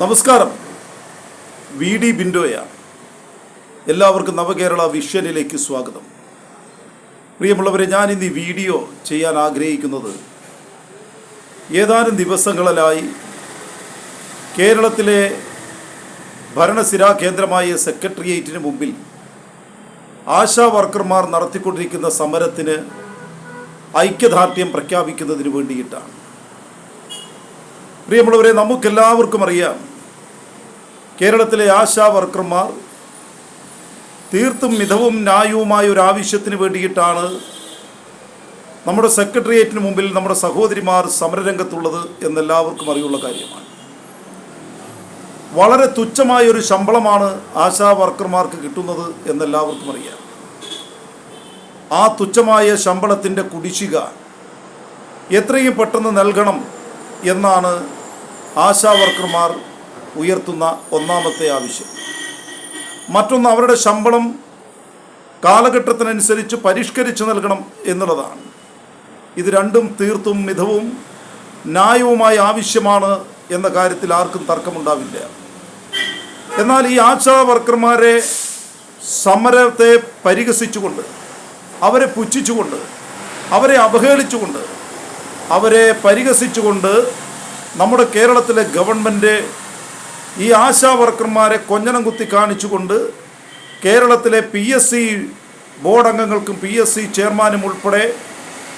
നമസ്കാരം. V D ബിൻഡോയാണ് എല്ലാവർക്കും നവകേരള വിഷനിലേക്ക് സ്വാഗതം. പ്രിയമുള്ളവരെ ഞാൻ ഇന്ന് വീഡിയോ ചെയ്യാൻ ആഗ്രഹിക്കുന്നത് ഏതാനും ദിവസങ്ങളിലായി കേരളത്തിലെ ഭരണസിരാ കേന്ദ്രമായ സെക്രട്ടേറിയറ്റിന് മുമ്പിൽ ആശാ വർക്കർമാർ നടത്തിക്കൊണ്ടിരിക്കുന്ന സമരത്തിന് ഐക്യദാർഢ്യം പ്രഖ്യാപിക്കുന്നതിന് വേണ്ടിയിട്ടാണ്. പ്രിയമുള്ളവരെ നമുക്കെല്ലാവർക്കും അറിയാം കേരളത്തിലെ ആശാ വർക്കർമാർ തീർത്തും മിതവും ന്യായവുമായ ഒരു ആവശ്യത്തിന് വേണ്ടിയിട്ടാണ് നമ്മുടെ സെക്രട്ടേറിയറ്റിന് മുമ്പിൽ നമ്മുടെ സഹോദരിമാർ സമരരംഗത്തുള്ളത് എന്നെല്ലാവർക്കും അറിയുള്ള കാര്യമാണ്. വളരെ തുച്ഛമായ ഒരു ശമ്പളമാണ് ആശാ വർക്കർമാർക്ക് കിട്ടുന്നത് എന്നെല്ലാവർക്കും അറിയാം. ആ തുച്ഛമായ ശമ്പളത്തിന്റെ കുടിശ്ശിക എത്രയും പെട്ടെന്ന് നൽകണം എന്നാണ് ആശാ വർക്കർമാർ ഉയർത്തുന്ന ഒന്നാമത്തെ ആവശ്യം. മറ്റൊന്ന് അവരുടെ ശമ്പളം കാലഘട്ടത്തിനനുസരിച്ച് പരിഷ്കരിച്ച് നൽകണം എന്നുള്ളതാണ്. ഇത് രണ്ടും തീർത്തും മിതവും ന്യായവുമായ ആവശ്യമാണ് എന്ന കാര്യത്തിൽ ആർക്കും തർക്കമുണ്ടാവില്ല. എന്നാൽ ഈ ആശാ വർക്കർമാരെ സമരത്തെ പരിഹസിച്ചുകൊണ്ട് അവരെ പുച്ഛിച്ചുകൊണ്ട് അവരെ അവഹേളിച്ചുകൊണ്ട് അവരെ പരിഹസിച്ചുകൊണ്ട് നമ്മുടെ കേരളത്തിലെ ഗവൺമെന്റ് ഈ ആശാ വർക്കർമാരെ കൊഞ്ഞനം കുത്തി കാണിച്ചുകൊണ്ട് കേരളത്തിലെ പി എസ് സി ബോർഡ് അംഗങ്ങൾക്കും പി എസ് സി ചെയർമാനും ഉൾപ്പെടെ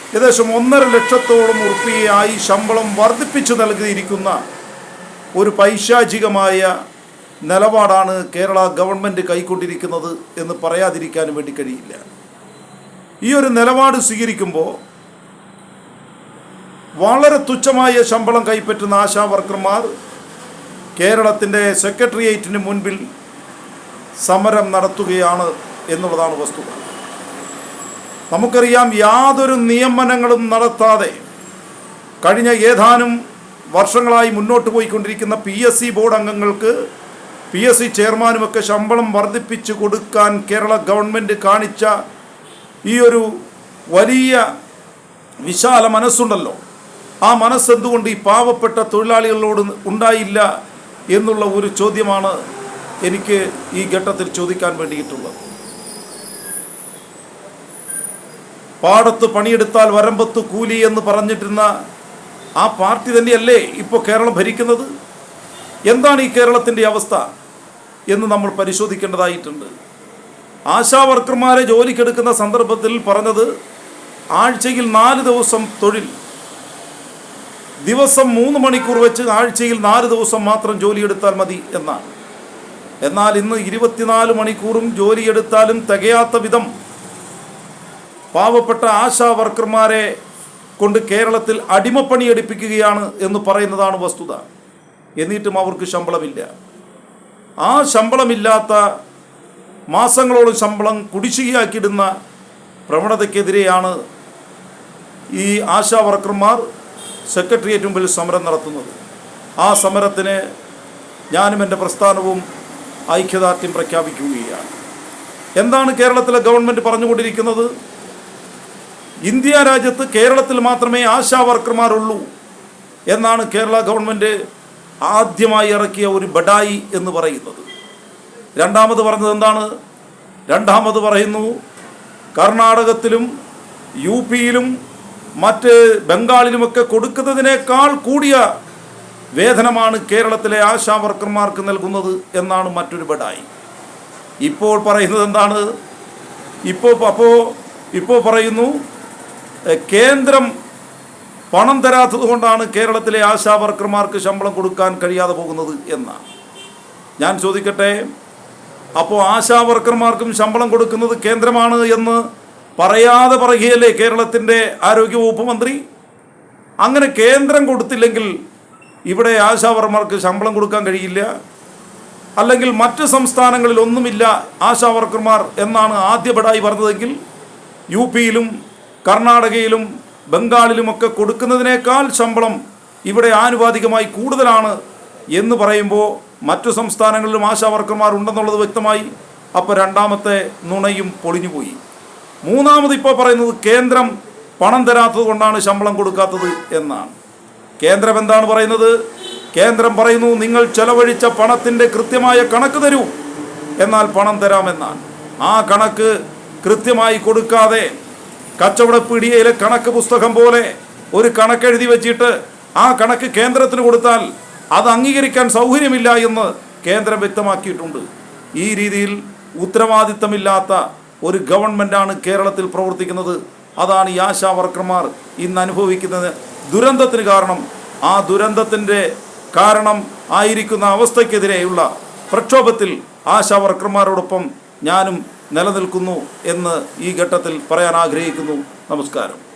ഏകദേശം ഒന്നര ലക്ഷത്തോളം ഉറുപ്പിയായി ശമ്പളം വർദ്ധിപ്പിച്ചു നൽകിയിരിക്കുന്ന ഒരു പൈശാചികമായ നിലപാടാണ് കേരള ഗവൺമെന്റ് കൈക്കൊണ്ടിരിക്കുന്നത് എന്ന് പറയാതിരിക്കാനും വേണ്ടി കഴിയില്ല. ഈ ഒരു നിലപാട് സ്വീകരിക്കുമ്പോൾ വളരെ തുച്ഛമായ ശമ്പളം കൈപ്പറ്റുന്ന ആശാ വർക്കർമാർ കേരളത്തിന്റെ സെക്രട്ടേറിയറ്റിന് മുൻപിൽ സമരം നടത്തുകയാണ് എന്നുള്ളതാണ് വസ്തുത. നമുക്കറിയാം യാതൊരു നിയമനങ്ങളും നടത്താതെ കഴിഞ്ഞ ഏതാനും വർഷങ്ങളായി മുന്നോട്ട് പോയിക്കൊണ്ടിരിക്കുന്ന പി എസ് സി ബോർഡ് അംഗങ്ങൾക്ക് പി എസ് സി ചെയർമാനുമൊക്കെ ശമ്പളം വർദ്ധിപ്പിച്ചു കൊടുക്കാൻ കേരള ഗവൺമെന്റ് കാണിച്ച ഈ ഒരു വലിയ വിശാല മനസ്സുണ്ടല്ലോ. ആ മനസ്സെന്തുകൊണ്ട് ഈ പാവപ്പെട്ട തൊഴിലാളികളോട് ഉണ്ടായില്ല എന്നുള്ള ഒരു ചോദ്യമാണ് എനിക്ക് ഈ ഘട്ടത്തിൽ ചോദിക്കാൻ വേണ്ടിയിട്ടുള്ളത്. പാടത്ത് പണിയെടുത്താൽ വരമ്പത്ത് കൂലി എന്ന് പറഞ്ഞിട്ടിരുന്ന ആ പാർട്ടി തന്നെയല്ലേ ഇപ്പോൾ കേരളം ഭരിക്കുന്നത്? എന്താണ് ഈ കേരളത്തിന്റെ അവസ്ഥ എന്ന് നമ്മൾ പരിശോധിക്കേണ്ടതായിട്ടുണ്ട്. ആശാ വർക്കർമാരെ ജോലിക്കെടുക്കുന്ന സന്ദർഭത്തിൽ പറഞ്ഞത് ആഴ്ചയിൽ നാല് ദിവസം തൊഴിൽ ദിവസം മൂന്ന് മണിക്കൂർ വെച്ച് ആഴ്ചയിൽ നാല് ദിവസം മാത്രം ജോലിയെടുത്താൽ മതി എന്നാണ്. എന്നാൽ ഇന്ന് ഇരുപത്തിനാല് മണിക്കൂറും ജോലിയെടുത്താലും തികയാത്ത വിധം പാവപ്പെട്ട ആശാ വർക്കർമാരെ കൊണ്ട് കേരളത്തിൽ അടിമപ്പണി എടുപ്പിക്കുകയാണ് എന്ന് പറയുന്നതാണ് വസ്തുത. എന്നിട്ടും അവർക്ക് ശമ്പളമില്ല. ആ ശമ്പളമില്ലാത്ത മാസങ്ങളോളം ശമ്പളം കുടിശ്ശികയാക്കിയിടുന്ന പ്രവണതയ്ക്കെതിരെയാണ് ഈ ആശാ വർക്കർമാർ സെക്രട്ടേറിയറ്റ് മുമ്പിൽ സമരം നടത്തുന്നത്. ആ സമരത്തിന് ഞാനും എന്റെ പ്രസ്ഥാനവും ഐക്യദാർഢ്യം പ്രഖ്യാപിക്കുകയാണ്. എന്താണ് കേരളത്തിലെ ഗവൺമെന്റ് പറഞ്ഞുകൊണ്ടിരിക്കുന്നത്? ഇന്ത്യ രാജ്യത്ത് കേരളത്തിൽ മാത്രമേ ആശാ വർക്കർമാരുള്ളൂ എന്നാണ് കേരള ഗവൺമെന്റ് ആദ്യമായി ഇറക്കിയ ഒരു ബഡായി എന്ന് പറയുന്നത്. രണ്ടാമത് പറഞ്ഞത് എന്താണ്? രണ്ടാമത് പറയുന്നു കർണാടകത്തിലും യു പിയിലും മറ്റ് ബംഗാളിലുമൊക്കെ കൊടുക്കുന്നതിനേക്കാൾ കൂടിയ വേതനമാണ് കേരളത്തിലെ ആശാ വർക്കർമാർക്ക് നൽകുന്നത് എന്നാണ് മറ്റൊരു ബഡായി. ഇപ്പോൾ പറയുന്നത് എന്താണ്? ഇപ്പോൾ അപ്പോൾ ഇപ്പോൾ പറയുന്നു കേന്ദ്രം പണം തരാത്തത് കൊണ്ടാണ് കേരളത്തിലെ ആശാ വർക്കർമാർക്ക് ശമ്പളം കൊടുക്കാൻ കഴിയാതെ പോകുന്നത് എന്നാണ് ഞാൻ ചോദിക്കട്ടെ അപ്പോൾ ആശാ വർക്കർമാർക്കും ശമ്പളം കൊടുക്കുന്നത് കേന്ദ്രമാണ് എന്ന് പറയാതെ പറയുകയല്ലേ കേരളത്തിന്റെ ആരോഗ്യവകുപ്പ് മന്ത്രി? അങ്ങനെ കേന്ദ്രം കൊടുത്തില്ലെങ്കിൽ ഇവിടെ ആശാവർമാർക്ക് ശമ്പളം കൊടുക്കാൻ കഴിയില്ല. അല്ലെങ്കിൽ മറ്റ് സംസ്ഥാനങ്ങളിൽ ഒന്നുമില്ല ആശാ വർക്കർമാർ എന്നാണ് ആദ്യപടായി പറഞ്ഞതെങ്കിൽ യു പിയിലും കർണാടകയിലും ബംഗാളിലുമൊക്കെ കൊടുക്കുന്നതിനേക്കാൾ ശമ്പളം ഇവിടെ ആനുപാതികമായി കൂടുതലാണ് എന്ന് പറയുമ്പോൾ മറ്റു സംസ്ഥാനങ്ങളിലും ആശാ വർക്കർമാർ ഉണ്ടെന്നുള്ളത് വ്യക്തമായി. അപ്പോൾ രണ്ടാമത്തെ നുണയും പൊളിഞ്ഞുപോയി. മൂന്നാമത് ഇപ്പോൾ പറയുന്നത് കേന്ദ്രം പണം തരാത്തത് കൊണ്ടാണ് ശമ്പളം കൊടുക്കാത്തത് എന്നാണ്. കേന്ദ്രം എന്താണ് പറയുന്നത്? കേന്ദ്രം പറയുന്നു നിങ്ങൾ ചെലവഴിച്ച പണത്തിന്റെ കൃത്യമായ കണക്ക് തരൂ. എന്നാൽ പണം തരാമെന്നാണ്. ആ കണക്ക് കൃത്യമായി കൊടുക്കാതെ കച്ചവട പീടികയിലെ കണക്ക് പുസ്തകം പോലെ ഒരു കണക്കെഴുതി വെച്ചിട്ട് ആ കണക്ക് കേന്ദ്രത്തിന് കൊടുത്താൽ അത് അംഗീകരിക്കാൻ സൗകര്യമില്ല എന്ന് കേന്ദ്രം വ്യക്തമാക്കിയിട്ടുണ്ട്. ഈ രീതിയിൽ ഉത്തരവാദിത്തമില്ലാത്ത ഒരു ഗവൺമെന്റാണ് കേരളത്തിൽ പ്രവർത്തിക്കുന്നത്. അതാണ് ഈ ആശാ വർക്കർമാർ ഇന്ന് അനുഭവിക്കുന്നത് ദുരന്തത്തിന് കാരണം. ആ ദുരന്തത്തിന്റെ കാരണം ആയിരിക്കുന്ന അവസ്ഥയ്ക്കെതിരെയുള്ള പ്രക്ഷോഭത്തിൽ ആശാ വർക്കർമാരോടൊപ്പം ഞാനും നിലനിൽക്കുന്നു എന്ന് ഈ ഘട്ടത്തിൽ പറയാൻ ആഗ്രഹിക്കുന്നു. നമസ്കാരം.